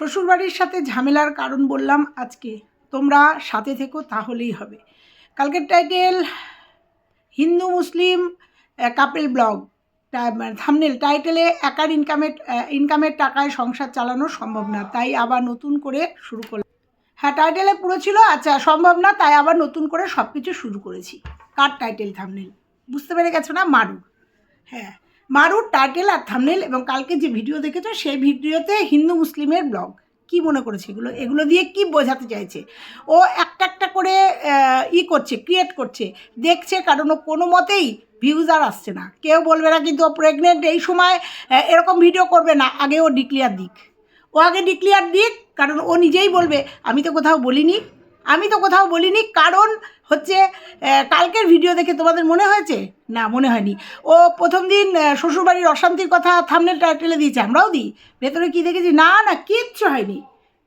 শ্বশুরবাড়ির সাথে ঝামেলার কারণ বললাম আজকে। তোমরা সাথে থেকো, তাহলেই হবে। কালকের টাইটেল, হিন্দু, মুসলিম কাপেল ব্লগ থামনেল টাইটেলে একার ইনকামের ইনকামের টাকায় সংসার চালানো সম্ভব না, তাই আবার নতুন করে শুরু করলাম। হ্যাঁ টাইটেলে পুরো ছিল আচ্ছা সম্ভব না, তাই আবার নতুন করে সব কিছু শুরু করেছি। কার টাইটেল থামনেল বুঝতে পেরে গেছো না, মারুর। হ্যাঁ। মারুর টাইটেল আর থামনেল এবং কালকে যে ভিডিও দেখেছ সেই ভিডিওতে হিন্দু মুসলিমের ব্লগ। কি মনে করেছে এগুলো? এগুলো দিয়ে কি বোঝাতে চাইছে? ও একটা একটা করে ই করছে ক্রিয়েট করছে। দেখছে কারণ ও কোনো মতেই ভিউজ আর আসছে না। কেউ বলবে না কিন্তু ও প্রেগনেন্ট এই সময় এরকম ভিডিও করবে না। আগে ও ডিক্লিয়ার দিক। ও আগে ডিক্লিয়ার দিক, কারণ ও নিজেই বলবে, আমি তো কোথাও বলিনি। আমি তো কোথাও বলিনি, কারণ হচ্ছে কালকের ভিডিও দেখে তোমাদের মনে হয়েছে? না, মনে হয়নি। ও প্রথম দিন শ্বশুরবাড়ির অশান্তির কথা থামনেল টাইটেলে দিয়েছে, আমরাও দিই। ভেতরে কী দেখেছি? না না, কিচ্ছু হয়নি।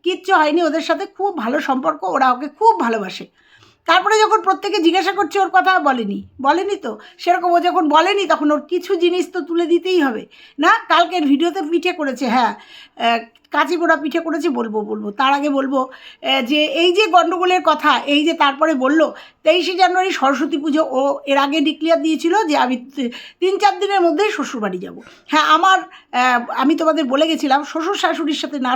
কিচ্ছু হয়নি, ওদের সাথে খুব ভালো সম্পর্ক, ওরা ওকে খুব ভালোবাসে। তারপরে যখন প্রত্যেকে জিজ্ঞাসা করছে, ওর কথা বলেনি। বলেনি তো? সেরকম ও যখন বলেনি, তখন ওর কিছু জিনিস তো তুলে দিতেই হবে। না, কালকের ভিডিওতে পিঠে করেছে হ্যাঁ। কাঁচি পোড়া পিঠে করেছি, বলব বলব। তার আগে বলব যে এই যে গণ্ডগোলের কথা, এই যে তারপরে বলল, তেইশে জানুয়ারি সরস্বতী পুজো, ও এর আগে ডিক্লিয়ার দিয়েছিল যে আমি তিন চার দিনের মধ্যেই শ্বশুরবাড়ি যাব। হ্যাঁ আমার আমি তোমাদের বলে গেছিলাম, শ্বশুর শাশুড়ির সাথে না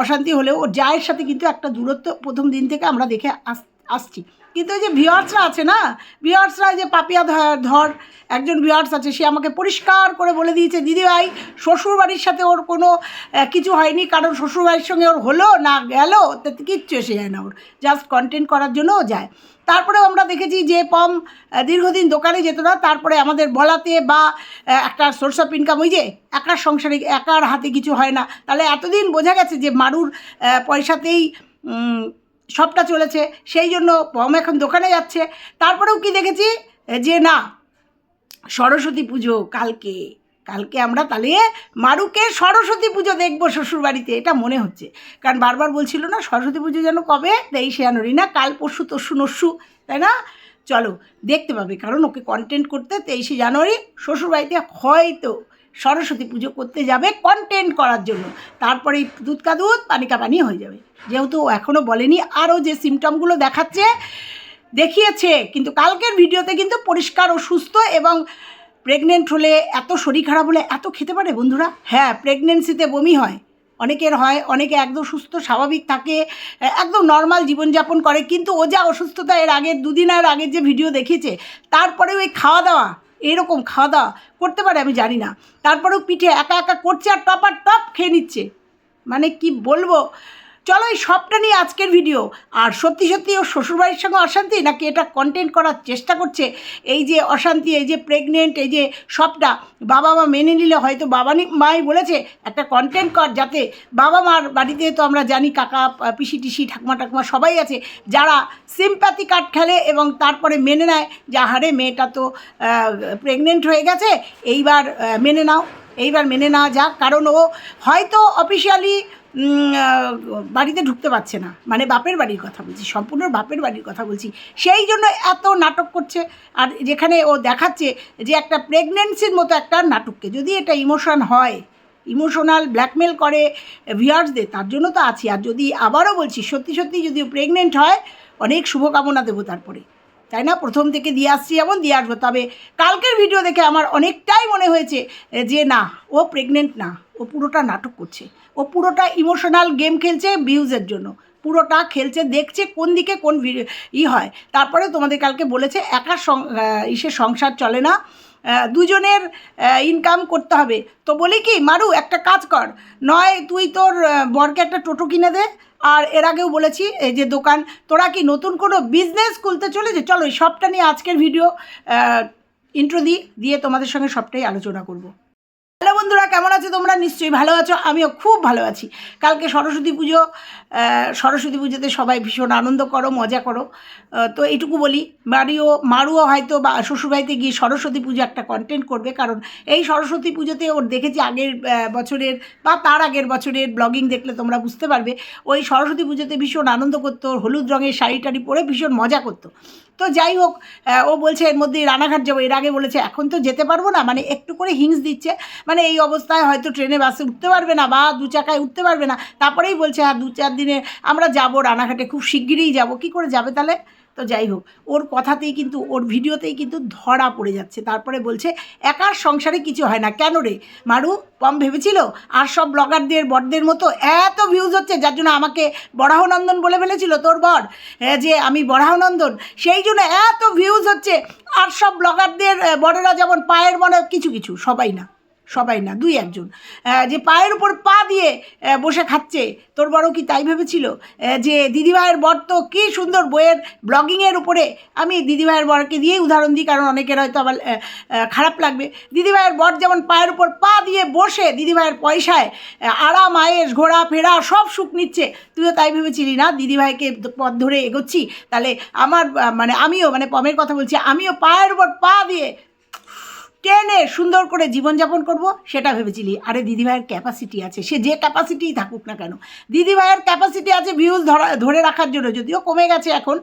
অশান্তি হলেও ওর জায়ের সাথে কিন্তু একটা দূরত্ব প্রথম দিন থেকে আমরা দেখে আস, আসছি। কিন্তু ওই যে ভিওয়ার্সরা আছে না ভিওয়ার্সরা যে পাপিয়া ধর, একজন ভিওয়ার্স আছে, সে আমাকে পরিষ্কার করে বলে দিয়েছে দিদিভাই শ্বশুরবাড়ির সাথে ওর কোনো কিছু হয়নি, কারণ শ্বশুরবাড়ির সঙ্গে ওর হলো না গেল তাতে কিচ্ছু এসে যায় না ওর জাস্ট কন্টেন্ট করার জন্য ও যায়। তারপরেও আমরা দেখেছি যে পম দীর্ঘদিন দোকানে যেত না, তারপরে আমাদের বলাতে বা একটা সোর্স অফ ইনকাম ওই যে একার সংসারে, একার হাতে কিছু হয় না। তাহলে এতদিন বোঝা গেছে যে মারুর পয়সাতেই সবটা চলেছে, সেই জন্য পম এখন দোকানে যাচ্ছে। তারপরেও কি দেখেছি? যে না, সরস্বতী পুজো কালকে। কালকে আমরা তাহলে মারুকে সরস্বতী পুজো দেখব শ্বশুরবাড়িতে, এটা মনে হচ্ছে। কারণ বারবার বলছিল না, সরস্বতী পুজো যেন কবে? তেইশে জানুয়ারি না, কাল পরশু, তরশু নস্যু তাই না? চলো, দেখতে পাবে, কারণ ওকে কন্টেন্ট করতে তেইশে জানুয়ারি শ্বশুরবাড়িতে হয়তো সরস্বতী পুজো করতে যাবে কন্টেন্ট করার জন্য। তারপরে দুধ কা দুধ পানি কা পানি হয়ে যাবে। যেহেতু এখনও বলেনি, আরও যে সিমটমগুলো দেখাচ্ছে, দেখিয়েছে, কিন্তু কালকের ভিডিওতে কিন্তু পরিষ্কার ও সুস্থ এবং প্রেগনেন্ট হলে এত শরীর খারাপ হলে এত খেতে পারে বন্ধুরা? হ্যাঁ প্রেগনেন্সিতে বমি হয়। অনেকের হয়, অনেকে একদম সুস্থ, স্বাভাবিক থাকে, একদম নর্মাল জীবনযাপন করে, কিন্তু ও যা অসুস্থতা এর আগের, দুদিন আর আগের যে ভিডিও দেখিয়েছে তারপরেও ওই খাওয়া দাওয়া এরকম খাওয়া দাওয়া করতে পারে আমি জানি না। তারপরেও পিঠে একা একা করছে আর টপ আর টপ খেয়ে নিচ্ছে। মানে কি বলব? চলো এই সবটা নিয়ে আজকের ভিডিও আর সত্যি সত্যি ও শ্বশুরবাড়ির সঙ্গে অশান্তি নাকি এটা কন্টেন্ট করার চেষ্টা করছে? এই যে অশান্তি, এই যে প্রেগনেন্ট এই যে সবটা, বাবা মা মেনে নিলে হয়তো বাবা মাই বলেছে, একটা কন্টেন্ট কর যাতে বাবা মার বাড়িতে তো আমরা জানি কাকা, পিসি, টিসি, ঠাকুমা ঠাকুমা সবাই আছে, যারা সিম্প্যাথি কার্ড খেলে এবং তারপরে মেনে নেয় যে, আহারে মেয়েটা তো প্রেগনেন্ট হয়ে গেছে, এইবার মেনে নাও, এইবার মেনে নেওয়া যাক। কারণ ও হয়তো অফিসিয়ালি বাড়িতে ঢুকতে পারছে না। মানে বাপের বাড়ির কথা বলছি, সম্পূর্ণ বাপের বাড়ির কথা বলছি। সেই জন্য এত নাটক করছে আর যেখানে ও দেখাচ্ছে যে একটা প্রেগনেন্সির মতো একটা নাটককে। যদি এটা ইমোশন হয় ইমোশনাল ব্ল্যাকমেল করে ভিউয়ার্সদের তার জন্য তো আছি। আর যদি আবারও বলছি, সত্যি সত্যি যদি প্রেগনেন্ট হয়, অনেক শুভকামনা দেবো তারপরে। তাই না? প্রথম থেকে দিয়ে আসছি এমন দিয়ে আসব। তবে কালকের ভিডিও দেখে আমার অনেকটাই মনে হয়েছে যে না, ও প্রেগনেন্ট না। ও পুরোটা নাটক করছে। ও পুরোটা ইমোশনাল গেম খেলছে ভিউজের জন্য। পুরোটা খেলছে, দেখছে কোন দিকে কোন ই হয়। তারপরে তোমাদের কালকে বলেছে, একা ইসে সংসার চলে না। দুজনের ইনকাম করতে হবে। তো বলি কি, মারু, একটা কাজ কর। নয়, তুই তোর বরকে একটা টোটো কিনে দে। আর এর আগেও বলেছি, এই যে দোকান, তোরা কি নতুন কোনো বিজনেস খুলতে চলেছে? চলো সবটা নিয়ে আজকের ভিডিও ইন্ট্রো দিই দিয়ে তোমাদের সঙ্গে সবটাই আলোচনা করব। বন্ধুরা, কেমন আছো তোমরা? নিশ্চয়ই ভালো আছো, আমিও খুব ভালো আছি। কালকে সরস্বতী পুজো সরস্বতী পুজোতে সবাই ভীষণ আনন্দ করো, মজা করো। তো এইটুকু বলি, বাড়িও, মারুও হয়তো বা শ্বশুরবাড়িতে গিয়ে সরস্বতী পুজো একটা কন্টেন্ট করবে, কারণ এই সরস্বতী পুজোতে ওর দেখেছি আগের বছরের বা তার আগের বছরের ব্লগিং দেখলে তোমরা বুঝতে পারবে, ওই সরস্বতী পুজোতে ভীষণ আনন্দ করতো, হলুদ রঙের শাড়ি টাড়ি পরে ভীষণ মজা করতো। তো যাই হোক ও বলছে এর মধ্যে রানাঘাট যাব। এর আগে বলেছে, এখন তো যেতে পারব না। মানে একটু করে হিংস দিচ্ছে। মানে এই অবস্থায় হয়তো ট্রেনে, বাসে উঠতে পারবে না বা দু চাকায় উঠতে পারবে না। তারপরেই বলছে হ্যাঁ দু চার দিনে আমরা যাব রানাঘাটে। খুব শিগগিরই যাব। কি করে যাবে তাহলে? তো যাই হোক ওর কথাতেই কিন্তু ওর ভিডিওতেই কিন্তু ধরা পড়ে যাচ্ছে। তারপরে বলছে একার সংসারে কিছু হয় না। কেন রে? মারু পম ভেবেছিল? আর সব ব্লগারদের বরদের মতো এত ভিউজ হচ্ছে যার জন্য আমাকে বরাহনন্দন বলে ফেলেছিল তোর বর। এ, যে আমি বরাহনন্দন সেই জন্য এত ভিউজ হচ্ছে। আর সব ব্লগারদের বড়রা যেমন পায়ের মনে কিছু কিছু সবাই না। সবাই না, দুই একজন। যে পায়ের উপর পা দিয়ে বসে খাচ্ছে, তোর বড় কি তাই ভেবেছিল? যে দিদিভাইয়ের বর তো কী সুন্দর বইয়ের ব্লগিংয়ের উপরে। আমি দিদিভাইয়ের বরকে দিয়েই উদাহরণ দিই, কারণ অনেকের হয়তো আবার খারাপ লাগবে। দিদিভাইয়ের বর যেমন পায়ের উপর পা দিয়ে বসে দিদিভাইয়ের পয়সায় আরাম, আয়েস, ঘোরা, ফেরা, সব সুখ নিচ্ছে, তুইও তাই ভেবেছিলি না? দিদিভাইকে পথ ধরে এগোচ্ছি? তাহলে আমার মানে আমিও মানে পমের কথা বলছি, আমিও পায়ের উপর পা দিয়ে টেনে সুন্দর করে জীবনযাপন করব সেটা ভেবেছিলি। আরে দিদিভাইয়ের ক্যাপাসিটি আছে, সে যে ক্যাপাসিটিই থাকুক না কেন। দিদিভাইয়ের ক্যাপাসিটি আছে ভিউজ ধরা, ধরে রাখার জন্য, যদিও কমে গেছে এখন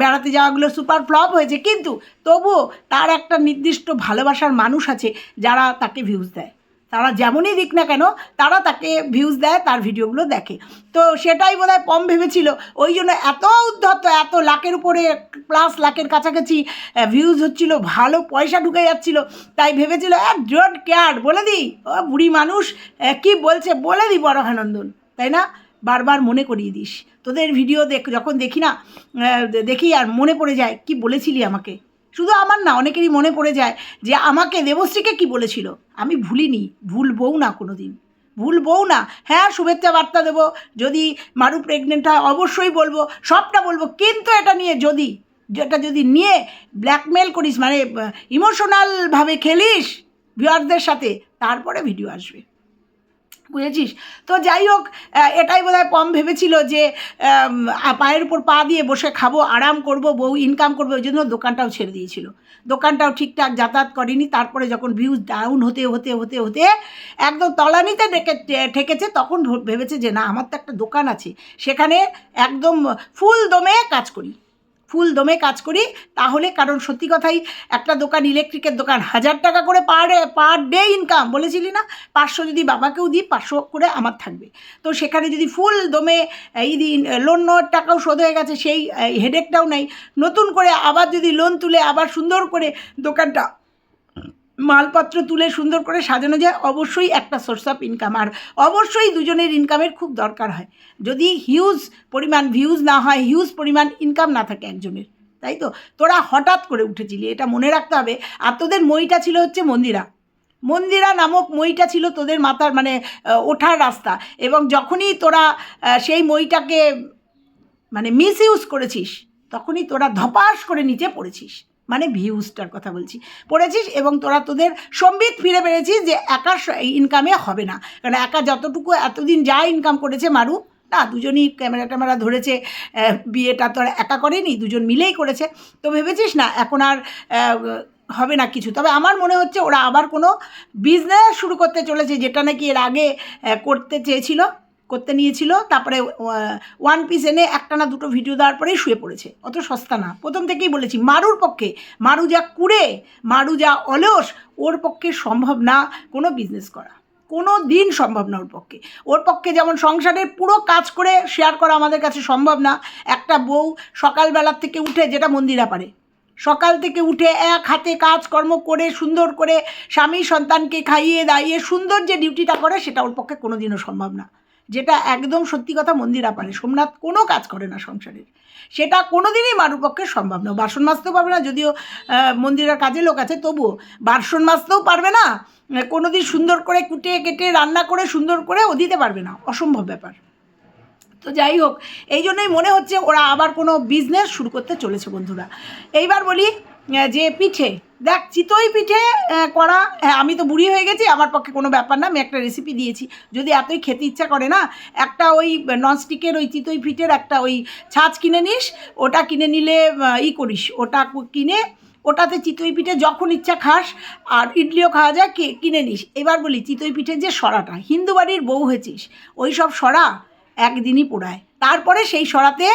বেড়াতে যাওয়াগুলো সুপার ফ্লপ হয়েছে, কিন্তু তবুও তার একটা নির্দিষ্ট ভালোবাসার মানুষ আছে যারা তাকে ভিউজ দেয়। তারা যেমনই দিক না কেন, তারা তাকে ভিউজ দেয়, তার ভিডিওগুলো দেখে। তো সেটাই বোধহয় পম ভেবেছিল। ওই জন্য এত উদ্ধত, এত লাখের উপরে প্লাস লাখের কাছাকাছি ভিউজ হচ্ছিল, ভালো পয়সা ঢুকে যাচ্ছিল। তাই ভেবেছিল এক ডোন্ট কেয়ার বলে দিই ও, বুড়ি মানুষ কি বলছে, বলে দিই বড়হানন্দন তাই না? বারবার মনে করিয়ে দিস। তোদের ভিডিও দেখ, যখন দেখি না দেখি আর মনে পড়ে যায়, কি বলেছিলি আমাকে? শুধু আমার না, অনেকেরই মনে পড়ে যায় যে আমাকে দেবশ্রীকে কি বলেছিল? আমি ভুলিনি ভুলবও না কোনো দিন ভুলবও না। হ্যাঁ শুভেচ্ছা বার্তা দেবো, যদি মারু প্রেগনেন্ট হয় অবশ্যই বলব, সবটা বলব, কিন্তু এটা নিয়ে যদি যেটা যদি নিয়ে ব্ল্যাকমেল করিস মানে ইমোশনালভাবে খেলিস ভিউয়ারদের সাথে, তারপরে ভিডিও আসবে। বুঝেছিস? তো যাই হোক এটাই বোধ হয় পম ভেবেছিল যে পায়ের উপর পা দিয়ে বসে খাব, আরাম করব, বউ ইনকাম করবে, ওই জন্য দোকানটাও ছেড়ে দিয়েছিল। দোকানটাও ঠিকঠাক যাতায়াত করেনি, তারপরে যখন ভিউজ ডাউন হতে হতে হতে হতে একদম তলানিতে ডেকে ঠেকেছে, তখন ভেবেছে যে না, আমার তো একটা দোকান আছে, সেখানে একদম ফুল দমে কাজ করি। ফুল দমে কাজ করি, তাহলে কারণ সত্যি কথাই একটা দোকান, ইলেকট্রিকের দোকান, হাজার টাকা করে পার পার ডে ইনকাম বলেছিলি না? পাঁচশো যদি বাবাকেও দিই, পাঁচশো করে আমার থাকবে। তো সেখানে যদি ফুল দমে, এই দিন লোন নেওয়ার টাকাও শোধ হয়ে গেছে, সেই হেডেকটাও নাই। নতুন করে আবার যদি লোন তুলে আবার সুন্দর করে দোকানটা মালপত্র তুলে সুন্দর করে সাজানো যায়, অবশ্যই একটা সোর্স অফ ইনকাম আর অবশ্যই দুজনের ইনকামের খুব দরকার হয়। যদি হিউজ পরিমাণ ভিউজ না হয় হিউজ পরিমাণ ইনকাম না থাকে একজনের, তাই তো? তোরা হঠাৎ করে উঠেছিলি, এটা মনে রাখতে হবে। আর তোদের মইটা ছিল হচ্ছে মন্দিরা। মন্দিরা নামক মইটা ছিল তোদের মাথার মানে ওঠার রাস্তা। এবং যখনই তোরা সেই মইটাকে মানে মিস ইউজ করেছিস, তখনই তোরা ধপাস করে নিচে পড়েছিস। মানে ভিউজটার কথা বলছি। পড়েছিস এবং তোরা তোদের সম্বিত ফিরে পেরেছিস যে একা ইনকামে হবে না। কারণ একা যতটুকু এতদিন যা ইনকাম করেছে মারু, না, দুজনই ক্যামেরা ট্যামেরা ধরেছে বিয়েটা তো আর একা করেনি, দুজন মিলেই করেছে। তো ভেবেছিস না, এখন আর হবে না কিছু। তবে আমার মনে হচ্ছে ওরা আবার কোনো বিজনেস শুরু করতে চলেছে, যেটা নাকি এর আগে করতে চেয়েছিল। করতে নিয়েছিল। তারপরে ওয়ান পিস এনে একটা না দুটো ভিডিও দেওয়ার পরেই শুয়ে পড়েছে। অত সস্তা না। প্রথম থেকেই বলেছি, মারুর পক্ষে, মারু যা কুড়ে, মারু যা অলস, ওর পক্ষে সম্ভব না কোনো বিজনেস করা। কোনো দিন সম্ভব না ওর পক্ষে। ওর পক্ষে যেমন সংসারের পুরো কাজ করে শেয়ার করা আমাদের কাছে সম্ভব না, একটা বউ সকালবেলার থেকে উঠে যেটা মন্দিরা পারে। সকাল থেকে উঠে এক হাতে কাজকর্ম করে, সুন্দর করে স্বামী সন্তানকে খাইয়ে দাইয়ে সুন্দর যে ডিউটিটা করে, সেটা ওর পক্ষে কোনো দিনও সম্ভব না। যেটা একদম সত্যি কথা মন্দিরা পারে সোমনাথ কোনো কাজ করে না সংসারের। সেটা কোনো দিনই মারুর পক্ষে সম্ভব না। বাসন মাজতেও পারবে না, যদিও মন্দিরের কাজে লোক আছে, তবুও। বাসন মাজতেও পারবে না কোনো দিন সুন্দর করে কুটে কেটে রান্না করে সুন্দর করে ও দিতে পারবে না। অসম্ভব ব্যাপার। তো যাই হোক, এই জন্যই মনে হচ্ছে ওরা আবার কোনো বিজনেস শুরু করতে চলেছে বন্ধুরা। এইবার বলি যে পিঠে দেখ, চিতই পিঠে করা হ্যাঁ আমি তো বুড়ি হয়ে গেছি, আমার পক্ষে কোনো ব্যাপার না, আমি একটা রেসিপি দিয়েছি। যদি এতই খেতে ইচ্ছা করে না, একটা ওই ননস্টিকের ওই চিতই পিঠের একটা ওই ছাঁচ কিনে নিস, ওটা কিনে নিলে ই করিস, ওটা কিনে ওটাতে চিতই পিঠে যখন ইচ্ছা খাস, আর ইডলিও খাওয়া যায় কিনে নিস। এবার বলি, চিতই পিঠের যে সরাটা, হিন্দু বাড়ির বউ হয়েছিস, ওই সব সরা একদিনই পোড়ায়। তারপরে সেই সরাতে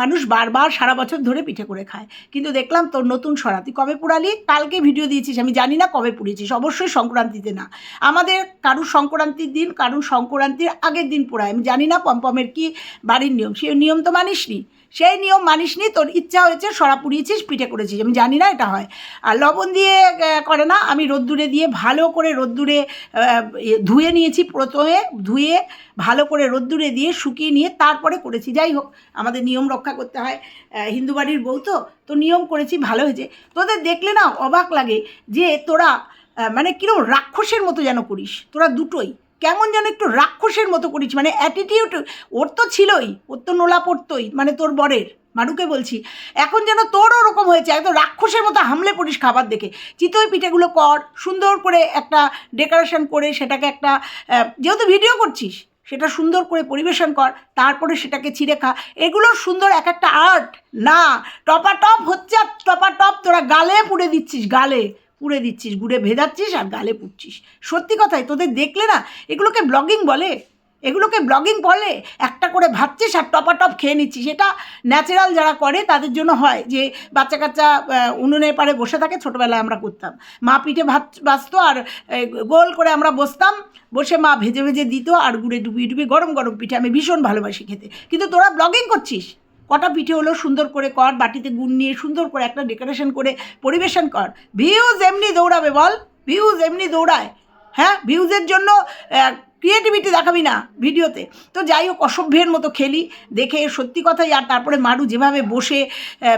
মানুষ বারবার সারা বছর ধরে পিঠে করে খায়। কিন্তু দেখলাম তোর নতুন সরা, তুই কবে পোড়ালি? কালকে ভিডিও দিয়েছিস, আমি জানি না কবে পুড়েছিস অবশ্যই সংক্রান্তিতে না। আমাদের কারুর সংক্রান্তির দিন, কারুর সংক্রান্তির আগের দিন পোড়ায়। আমি জানি না পম্পমের কি বাড়ির নিয়ম, সে নিয়ম তো মানিসনি। সেই নিয়ম মানিসনি তোর ইচ্ছা হয়েছে সরা পুড়িয়েছিস, পিঠে করেছিস। আমি জানি না এটা হয়। আর লবণ দিয়ে করে না, আমি রোদ্দুরে দিয়ে ভালো করে রোদ্দুরে ধুয়ে নিয়েছি প্রথমে ধুয়ে ভালো করে রোদ্দুরে দিয়ে শুকিয়ে নিয়ে তারপরে করেছি। যাই হোক, আমাদের নিয়ম রক্ষা করতে হয়। হিন্দু বাড়ির বউ তো তো নিয়ম করেছি, ভালো হয়েছে। তোদের দেখলে না অবাক লাগে যে তোরা মানে কীরকম রাক্ষসের মতো যেন করিস। তোরা দুটোই। কেমন যেন একটু রাক্ষসের মতো করিস মানে অ্যাটিটিউড ওর তো ছিলই, ওর তো নোলা পড়তোই মানে তোর বরের, মারুকে বলছি। এখন যেন তোর ওরকম হয়েছে একদম রাক্ষসের মতো হামলে পড়িস খাবার দেখে। চিতই পিঠেগুলো কর, সুন্দর করে একটা ডেকোরেশন করে সেটাকে একটা যেহেতু ভিডিও করছিস, সেটা সুন্দর করে পরিবেশন কর, তারপরে সেটাকে ছিঁড়ে খা। এগুলো সুন্দর এক একটা আর্ট না টপা টপ হচ্ছে টপা টপ তোরা গালে পুড়ে দিচ্ছিস, গালে। পুড়ে দিচ্ছিস, গুড়ে ভেজাচ্ছিস আর গালে পুড়ছিস। সত্যি কথাই, তোদের দেখলে না, এগুলোকে ব্লগিং বলে। এগুলোকে ব্লগিং বলে, একটা করে ভাবছিস আর টপা টপ খেয়ে নিচ্ছিস। এটা ন্যাচারাল যারা করে, তাদের জন্য হয় যে বাচ্চা কাচ্চা উনুনের পাড়ে বসে থাকে, ছোটোবেলায় আমরা করতাম। মা পিঠে ভাত বাঁচতো আর গোল করে আমরা বসতাম, বসে মা ভেজে ভেজে দিত আর গুড়ে ডুবিয়ে ডুবিয়ে গরম গরম পিঠে। আমি ভীষণ ভালোবাসি খেতে। কিন্তু তোরা ব্লগিং করছিস? কটা পিঠে হলো সুন্দর করে কর, বাটিতে গুড় নিয়ে সুন্দর করে একটা ডেকোরেশন করে পরিবেশন কর। ভিউজ এমনি দৌড়াবে বল ভিউজ এমনি দৌড়ায়। হ্যাঁ ভিউজের জন্য ক্রিয়েটিভিটি দেখাবি না ভিডিওতে। তো যাই হোক, অসভ্যের মতো খেলি, দেখে সত্যি কথাই আর তারপরে মারু যেভাবে বসে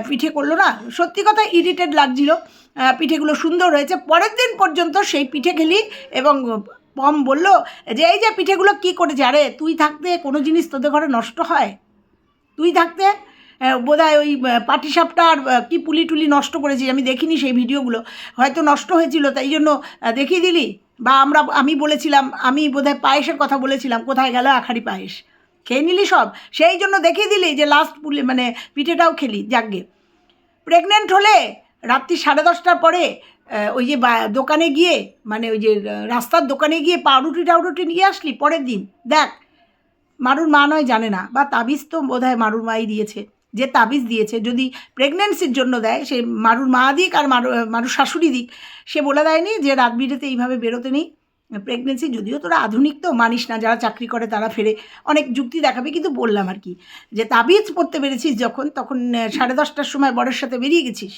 পিঠে করল না, সত্যি কথা ইরিটেড লাগছিল। পিঠেগুলো সুন্দর হয়েছে। পরের দিন পর্যন্ত সেই পিঠে খেলি এবং পম বলল, যে এই যে পিঠেগুলো কি করেছে? আরে, তুই থাকতে কোনো জিনিস তোদের ঘরে নষ্ট হয়? তুই থাকতে বোধ হয় ওই পাটিসাপটা আর কি পুলি টুলি নষ্ট করেছিস? আমি দেখিনি সেই ভিডিওগুলো। হয়তো নষ্ট হয়েছিল, তাই জন্য দেখিয়ে দিলি? বা আমরা, আমি বলেছিলাম, আমি বোধহয় পায়েসের কথা বলেছিলাম, কোথায় গেল আখারি পায়েস? খেয়ে নিলি সব? সেই জন্য দেখিয়ে দিলি যে লাস্ট পুলি মানে পিঠেটাও খেলি, যাকগে। প্রেগনেন্ট হলে রাত্রি সাড়ে দশটার পরে ওই যে দোকানে গিয়ে মানে ওই যে, রাস্তার দোকানে গিয়ে পাউরুটি টাউরুটি নিয়ে আসলি, পরের দিন? দেখ মারুর মা নয়, জানে না। বা তাবিজ তো বোধ হয় মারুর মাই দিয়েছে। যে তাবিজ দিয়েছে, যদি প্রেগনেন্সির জন্য দেয়, সে মারুর মা দিক আর মারু, মারুর শাশুড়ি দিক, সে বলে দেয়নি যে রাত বিরেতে এইভাবে বেরোতে নেই। প্রেগনেন্সি যদিও তোরা আধুনিক তো, মানিস না, যারা চাকরি করে তারা ফেরে অনেক যুক্তি দেখাবে। কিন্তু বললাম আর কি, যে তাবিজ পড়তে পেরেছিস যখন, তখন সাড়ে দশটার সময় বরের সাথে বেরিয়ে গেছিস।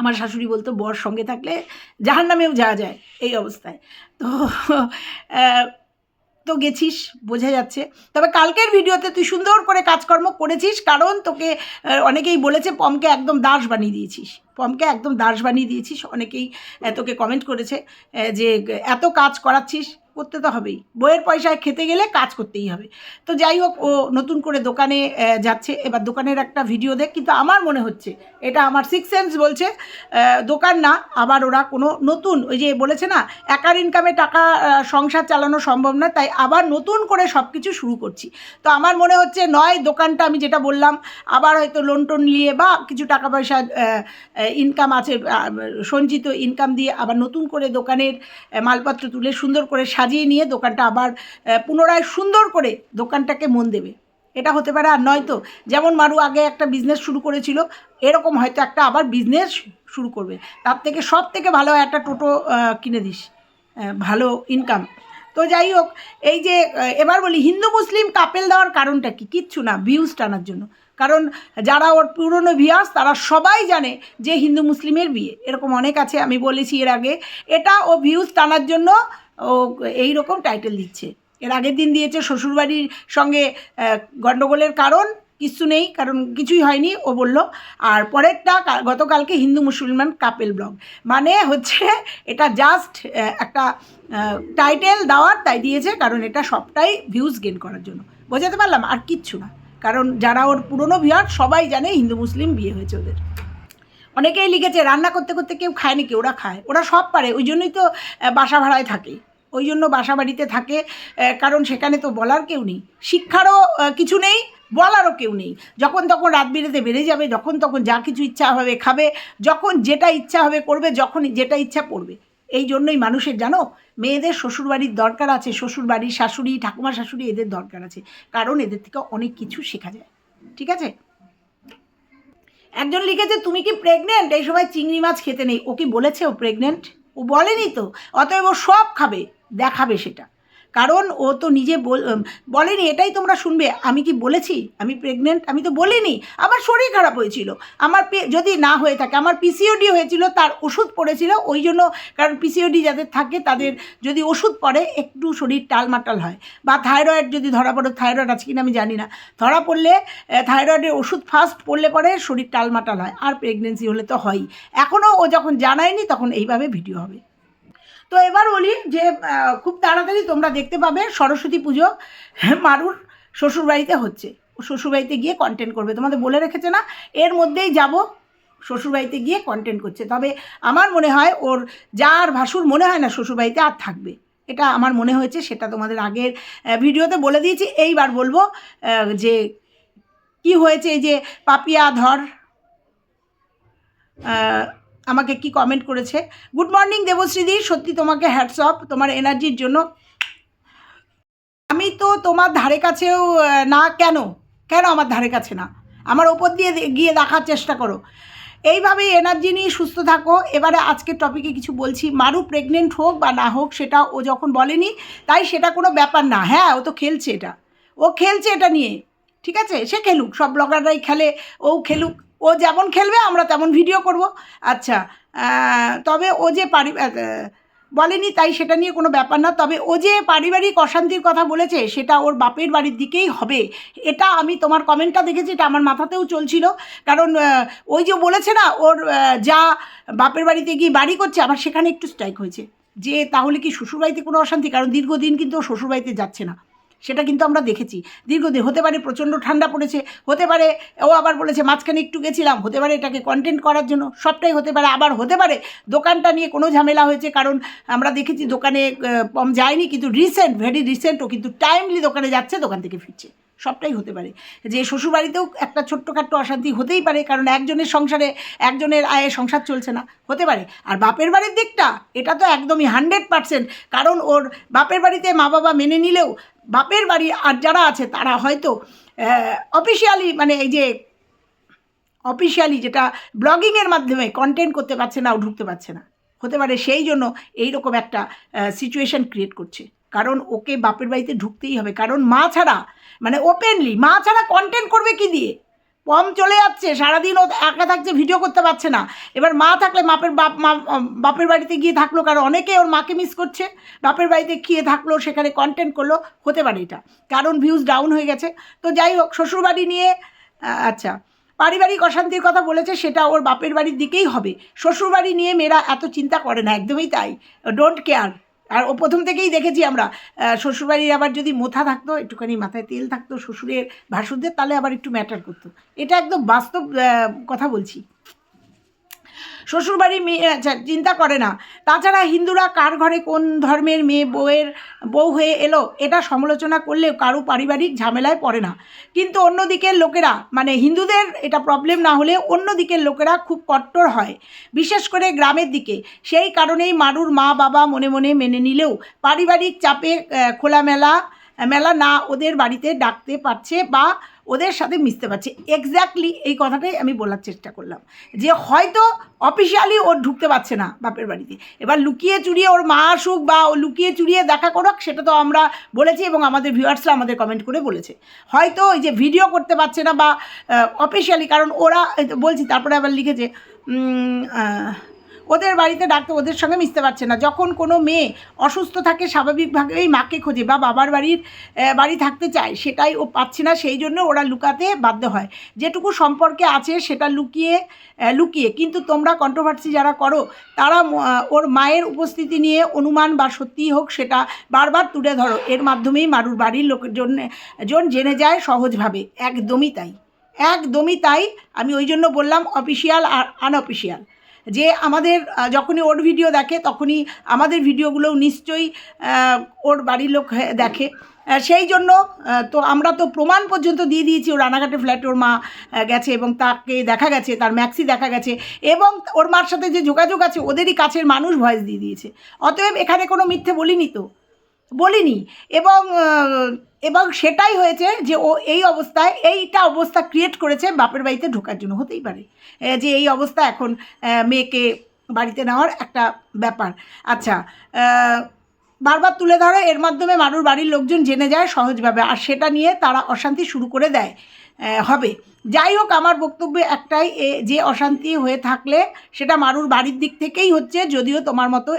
আমার শাশুড়ি বলতো, বর সঙ্গে থাকলে জাহার নামেও যাওয়া যায়। এই অবস্থায়। তো তো গেছিস, বোঝা যাচ্ছে। তবে কালকের ভিডিওতে তুই সুন্দর করে কাজকর্ম করেছিস, কারণ তোকে অনেকেই বলেছে পমকে একদম দাস বানিয়ে দিয়েছিস। পমকে একদম দাস বানিয়ে দিয়েছিস, অনেকেই তোকে কমেন্ট করেছে যে এত কাজ করাচ্ছিস। করতে তো হবেই। বইয়ের পয়সায় খেতে গেলে কাজ করতেই হবে। তো যাই হোক, ও নতুন করে দোকানে যাচ্ছে। এবার দোকানের একটা ভিডিও দেখ। কিন্তু আমার মনে হচ্ছে, এটা আমার সিক্স সেন্স বলছে দোকান না, আবার ওরা কোনো নতুন, ওই যে বলেছে না, একার ইনকামে টাকা সংসার চালানো সম্ভব না, তাই আবার নতুন করে সব কিছু শুরু করছি। তো আমার মনে হচ্ছে, নয়, দোকানটা আমি যেটা বললাম, আবার হয়তো লোন টোন নিয়ে বা কিছু টাকা পয়সা ইনকাম আছে সঞ্চিত ইনকাম দিয়ে আবার নতুন করে দোকানের মালপত্র তুলে সুন্দর করে সাজিয়ে নিয়ে দোকানটা আবার পুনরায় সুন্দর করে দোকানটাকে মন দেবে। এটা হতে পারে আর নয়তো, যেমন মারু আগে একটা বিজনেস শুরু করেছিল, এরকম হয়তো একটা আবার বিজনেস শুরু করবে। তার থেকে সব থেকে ভালো একটা টোটো কিনে দিস ভালো ইনকাম তো যাই হোক, এই যে এবার বলি, হিন্দু মুসলিম কাপেল দেওয়ার কারণটা কি? কিচ্ছু না ভিউজ টানার জন্য। কারণ যারা ওর পুরনো ভিয়াস তারা সবাই জানে যে হিন্দু মুসলিমের বিয়ে। এরকম অনেক আছে, আমি বলেছি এর আগে। এটা ও ভিউজ টানার জন্য ও এই রকম টাইটেল দিচ্ছে। এর আগের দিন দিয়েছে শ্বশুরবাড়ির সঙ্গে গণ্ডগোলের কারণ কিছু নেই, কারণ কিছুই হয়নি, ও বলল। আর পরেরটা গতকালকে হিন্দু মুসলমান কাপেল ব্লগ মানে হচ্ছে এটা জাস্ট একটা টাইটেল দেওয়ার, তাই দিয়েছে, কারণ এটা সবটাই ভিউজ গেন করার জন্য। বোঝাতে পারলাম? আর কিচ্ছু না। কারণ যারা ওর পুরনো ভিয়ার সবাই জানে হিন্দু মুসলিম বিয়ে হয়েছে ওদের। অনেকেই লিখেছে, রান্না করতে করতে কেউ খায় নাকি ওরা খায়। ওরা সব পারে, ওই জন্যই তো বাসা ভাড়ায় থাকে। ওই জন্য বাসা বাড়িতে থাকে কারণ সেখানে তো বলার কেউ নেই। শিক্ষারও কিছু নেই, বলারও কেউ নেই। যখন তখন রাত বিরেতে বেড়ে যাবে, যখন তখন যা কিছু ইচ্ছা হবে খাবে, যখন যেটা ইচ্ছা হবে করবে যখন যেটা ইচ্ছা পড়বে এই জন্যই মানুষের, জানো, মেয়েদের শ্বশুরবাড়ির দরকার আছে শ্বশুরবাড়ির শাশুড়ি, ঠাকুমা, শাশুড়ি এদের দরকার আছে। কারণ এদের থেকে অনেক কিছু শেখা যায়। ঠিক আছে? একজন লিখেছে, তুমি কি প্রেগনেন্ট এই সময় চিংড়ি মাছ খেতে নেই। ও কি বলেছে ও প্রেগনেন্ট ও বলেনি তো। অতএব ও সব খাবে। দেখাবে সেটা। কারণ ও তো নিজে বল- বলেনি, এটাই তোমরা শুনবে। আমি কি বলেছি? আমি প্রেগনেন্ট আমি তো বলিনি। আমার শরীর খারাপ হয়েছিল। আমার যদি না হয়ে থাকে, আমার পিসিওডি হয়েছিল, তার ওষুধ পড়েছিল, ওই জন্য, কারণ পিসিওডি যাদের থাকে, তাদের যদি ওষুধ পড়ে, একটু শরীর টালমাটাল হয়। বা থাইরয়েড যদি ধরা পড়ে, থাইরয়েড আছে কিনা আমি জানি না। ধরা পড়লে থাইরয়েডের ওষুধ ফার্স্ট পড়লে পরে শরীর টালমাটাল হয়, আর প্রেগনেন্সি হলে তো হয়ই। এখনও ও যখন জানায়নি, তখন এইভাবে ভিডিও হবে। তো এবার বলি যে খুব তাড়াতাড়ি তোমরা দেখতে পাবে সরস্বতী পুজো মারুর শ্বশুরবাড়িতে হচ্ছে। শ্বশুরবাড়িতে গিয়ে কন্টেন্ট করবে। তোমাদের বলে রেখেছে না, এর মধ্যেই যাব। শ্বশুরবাড়িতে গিয়ে কন্টেন্ট করছে। তবে আমার মনে হয় ওর যার ভাসুর মনে হয় না শ্বশুরবাড়িতে আর থাকবে, এটা আমার মনে হয়েছে, সেটা তোমাদের আগের ভিডিওতে বলে দিয়েছি। এইবার বলব যে কি হয়েছে এই যে পাপিয়া ধর আমাকে কি কমেন্ট করেছে? গুড মর্নিং দেবশ্রীদি, সত্যি তোমাকে হ্যাটস অফ তোমার এনার্জির জন্য। আমি তো তোমার ধারে কাছেও না, কেন? কেন আমার ধারে কাছে না? আমার ওপর দিয়ে গিয়ে দেখার চেষ্টা করো। এইভাবেই এনার্জি নিয়ে সুস্থ থাকো। এবারে আজকের টপিকে কিছু বলছি। মারু প্রেগনেন্ট হোক বা না হোক, সেটা ও যখন বলেনি, তাই সেটা কোনো ব্যাপার না। হ্যাঁ ও তো খেলছে এটা। ও খেলছে এটা নিয়ে। ঠিক আছে? সে খেলুক। সব ব্লগাররাই খেলে, ও খেলুক। ও যেমন খেলবে, আমরা তেমন ভিডিও করব। আচ্ছা তবে ও যে পারি বলেনি, তাই সেটা নিয়ে কোনো ব্যাপার না। তবে ও যে পারিবারিক অশান্তির কথা বলেছে, সেটা ওর বাপের বাড়ির দিকেই হবে। এটা আমি তোমার কমেন্টটা দেখেছি, এটা আমার মাথাতেও চলছিল। কারণ ওই যে বলেছে না, ওর যা বাপের বাড়িতে গিয়ে বাড়ি করছে আমার সেখানে একটু স্ট্রাইক হয়েছে। যে তাহলে কি শ্বশুরবাড়িতে কোনো অশান্তি? কারণ দীর্ঘদিন কিন্তু ও শ্বশুরবাড়িতে যাচ্ছে না। সেটা কিন্তু আমরা দেখেছি। দীর্ঘদিন হতে পারে প্রচণ্ড ঠান্ডা পড়েছে, হতে পারে ও আবার বলেছে, মাঝখানে একটু গেছিলাম, হতে পারে এটাকে কন্টেন্ট করার জন্য, সবটাই হতে পারে, আবার হতে পারে, দোকানটা নিয়ে কোনো ঝামেলা হয়েছে, কারণ আমরা দেখেছি দোকানে কম যায়নি, কিন্তু রিসেন্ট ভেরি রিসেন্ট ও কিন্তু টাইমলি দোকানে যাচ্ছে, দোকান থেকে ফিরছে। সবটাই হতে পারে। যে শ্বশুরবাড়িতেও একটা ছোট্টখাট্ট অশান্তি হতেই পারে, কারণ একজনের সংসারে, একজনের আয়ে সংসার চলছে না, হতে পারে। আর বাপের বাড়ির দিকটা, এটা তো একদমই হান্ড্রেড পারসেন্ট কারণ ওর বাপের বাড়িতে মা বাবা মেনে নিলেও বাপের বাড়ি আর যারা আছে তারা হয়তো অফিসিয়ালি মানে এই যে অফিসিয়ালি যেটা ব্লগিংয়ের মাধ্যমে কন্টেন্ট করতে পারছে না ঢুকতে পারছে না। হতে পারে সেই জন্য এই রকম একটা সিচুয়েশান ক্রিয়েট করছে। কারণ ওকে বাপের বাড়িতে ঢুকতেই হবে। কারণ মা ছাড়া মানে ওপেনলি মা ছাড়া কন্টেন্ট করবে কি দিয়ে? পম চলে যাচ্ছে, সারাদিন ও একা থাকছে ভিডিও করতে পারছে না। এবার মা থাকলে মাপের বাপ, মা বাপের বাড়িতে গিয়ে থাকল, কারণ অনেকে ওর মাকে মিস করছে। বাপের বাড়িতে গিয়ে থাকল, সেখানে কন্টেন্ট করল, হতে পারে এটা। কারণ ভিউজ ডাউন হয়ে গেছে। তো যাই হোক, শ্বশুরবাড়ি নিয়ে আচ্ছা পারিবারিক অশান্তির কথা বলেছে, সেটা ওর বাপের বাড়ির দিকেই হবে। শ্বশুরবাড়ি নিয়ে মেয়েরা এত চিন্তা করে না, একদমই তাই। ডোন্ট কেয়ার আর ও প্রথম থেকেই দেখেছি আমরা। শ্বশুরবাড়ির আবার যদি মোথা থাকতো, একটুখানি মাথায় তেল থাকতো, শ্বশুরের ভাসুরদের, তাহলে আবার একটু ম্যাটার করতো। এটা একদম বাস্তব কথা বলছি। শ্বশুরবাড়ি মেয়ে আচ্ছা চিন্তা করে না। তাছাড়া হিন্দুরা কার ঘরে কোন ধর্মের মেয়ে বউয়ের, বউ হয়ে এলো, এটা সমালোচনা করলেও কারও পারিবারিক ঝামেলায় পড়ে না। কিন্তু অন্য দিকের লোকেরা মানে হিন্দুদের এটা প্রবলেম না হলে অন্য দিকের লোকেরা খুব কট্টর হয়। বিশেষ করে গ্রামের দিকে। সেই কারণেই মারুর মা বাবা মনে মনে মেনে নিলেও পারিবারিক চাপে খোলামেলা মেলা না ওদের বাড়িতে ডাকতে পারছে বা ওদের সাথে মিশতে পারছে। এক্স্যাক্টলি এই কথাটাই আমি বলার চেষ্টা করলাম। যে হয়তো অফিসিয়ালি ওর ঢুকতে পারছে না বাপের বাড়িতে। এবার লুকিয়ে চুরিয়ে ওর মা আসুক বা ও লুকিয়ে চুরিয়ে দেখা করুক, সেটা তো আমরা বলেছি এবং আমাদের ভিউয়ার্সরা আমাদের কমেন্ট করে বলেছে। হয়তো ওই যে ভিডিও করতে পারছে না বা অফিসিয়ালি কারণ ওরা বলছি, তারপরে আবার লিখেছে ওদের বাড়িতে ডাক্তার ওদের সঙ্গে মিশতে পারছে না। যখন কোনো মেয়ে অসুস্থ থাকে, স্বাভাবিকভাবেই মাকে খোঁজে বা বাবার বাড়ির বাড়ি থাকতে চায়, সেটাই ও পাচ্ছে না, সেই জন্য ওরা লুকাতে বাধ্য হয়। যেটুকু সম্পর্কে আছে সেটা লুকিয়ে লুকিয়ে। কিন্তু তোমরা কন্ট্রোভার্সি যারা করো, তারা ওর মায়ের উপস্থিতি নিয়ে অনুমান বা সত্যিই হোক সেটা বারবার তুলে ধরো। এর মাধ্যমেই মারুর বাড়ির লোকের জন্য জন জেনে যায় সহজভাবে। একদমই তাই। একদমই তাই। আমি ওই জন্য বললাম অফিসিয়াল আর আনঅফিসিয়াল যে আমাদের যখনই ওর ভিডিও দেখে, তখনই আমাদের ভিডিওগুলোও নিশ্চয়ই ওর বাড়ির লোক দেখে। সেই জন্য তো আমরা তো প্রমাণ পর্যন্ত দিয়ে দিয়েছি, ও রানাঘাটে ফ্ল্যাটে ওর মা গেছে এবং তাকে দেখা গেছে, তার ম্যাক্সি দেখা গেছে এবং ওর মার সাথে যে যোগাযোগ আছে, ওদেরই কাছের মানুষ ভয়েস দিয়ে দিয়েছে। অতএব এখানে কোনো মিথ্যে বলিনি তো। বলিনি এবং এবং সেটাই হয়েছে যে ও এই অবস্থায়, এইটা অবস্থা ক্রিয়েট করেছে বাপের বাড়িতে ঢোকার জন্য, হতেই পারে। যে এই অবস্থা এখন মেয়েকে বাড়িতে নেওয়ার একটা ব্যাপার। আচ্ছা বারবার তুলে ধরে, এর মাধ্যমে মানুষ বাড়ির লোকজন জেনে যায় সহজভাবে, আর সেটা নিয়ে তারা অশান্তি শুরু করে দেয়। হবে। যাই হোক, আমার বক্তব্য একটাই যে অশান্তি হয়ে থাকলে সেটা মারুর বাড়ির দিক থেকেই হচ্ছে, যদিও তোমার মতো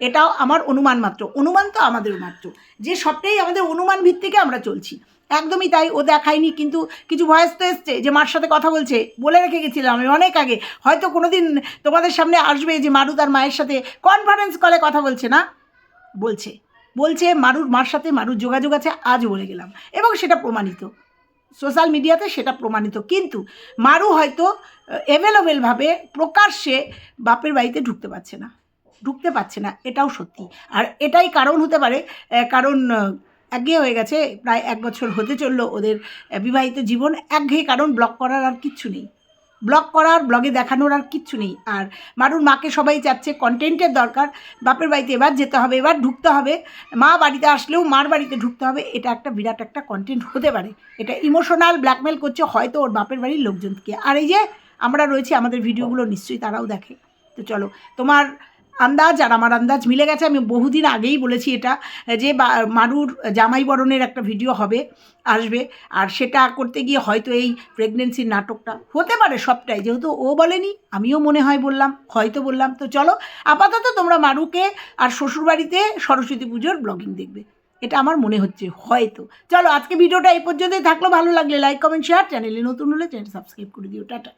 এটাও আমার অনুমান মাত্র। অনুমান তো আমাদের মাত্র। যে সবটাই আমাদের অনুমান ভিত্তিকে আমরা চলছি। একদমই তাই, ও দেখায়নি, কিন্তু কিছু ভয়েস তো এসছে যে মার সাথে কথা বলছে। বলে রেখে গেছিলাম আমি অনেক আগে। হয়তো কোনো দিন তোমাদের সামনে আসবে যে মারু তার মায়ের সাথে কনফারেন্স কলে কথা বলছে না? বলছে। বলছে, মারুর মার সাথে মারুর যোগাযোগ আছে আজ বলে গেলাম। এবং সেটা প্রমাণিত। সোশ্যাল মিডিয়াতে সেটা প্রমাণিত। কিন্তু মারু হয়তো অ্যাভেলেবেলভাবে প্রকাশ্যে বাপের বাড়িতে ঢুকতে পারছে না। ঢুকতে পারছে না, এটাও সত্যি। আর এটাই কারণ হতে পারে কারণ একঘেয়ে হয়ে গেছে, প্রায় এক বছর হতে চলল ওদের বিবাহিত জীবন, একঘেয়ে কারণ ব্লগ করার আর কিচ্ছু নেই। ব্লগ করার, ব্লগে দেখানোর আর কিচ্ছু নেই। আর মারুর মাকে সবাই চাচ্ছে কন্টেন্টের দরকার, বাপের বাড়িতে এবার যেতে হবে, এবার ঢুকতে হবে, মা বাড়িতে আসলেও মার বাড়িতে ঢুকতে হবে, এটা একটা বিরাট একটা কন্টেন্ট হতে পারে। এটা ইমোশনাল ব্ল্যাকমেল করছে হয়তো ওর বাপের বাড়ির লোকজনকে। আর এই যে, আমরা রয়েছি আমাদের ভিডিওগুলো নিশ্চয়ই তারাও দেখে। তো চলো, তোমার আন্দাজ আর আমার আন্দাজ মিলে গেছে। আমি বহুদিন আগেই বলেছি এটা, যে মারুর জামাই বরণের একটা ভিডিও হবে, আসবে। আর সেটা করতে গিয়ে হয়তো এই প্রেগনেন্সির নাটকটা হতে পারে সবটাই। যেহেতু ও বলেনি, আমিও মনে হয় বললাম, হয়তো বললাম। তো চলো, আপাতত তোমরা মারুকে আর শ্বশুরবাড়িতে সরস্বতী পুজোর ব্লগিং দেখবে। এটা আমার মনে হচ্ছে, হয়তো। চলো, আজকে ভিডিওটা এই পর্যন্তই থাকল। ভালো লাগলে লাইক কমেন্ট শেয়ার চ্যানেলে নতুন হলে চ্যানেল সাবস্ক্রাইব করে দিও। টাটা।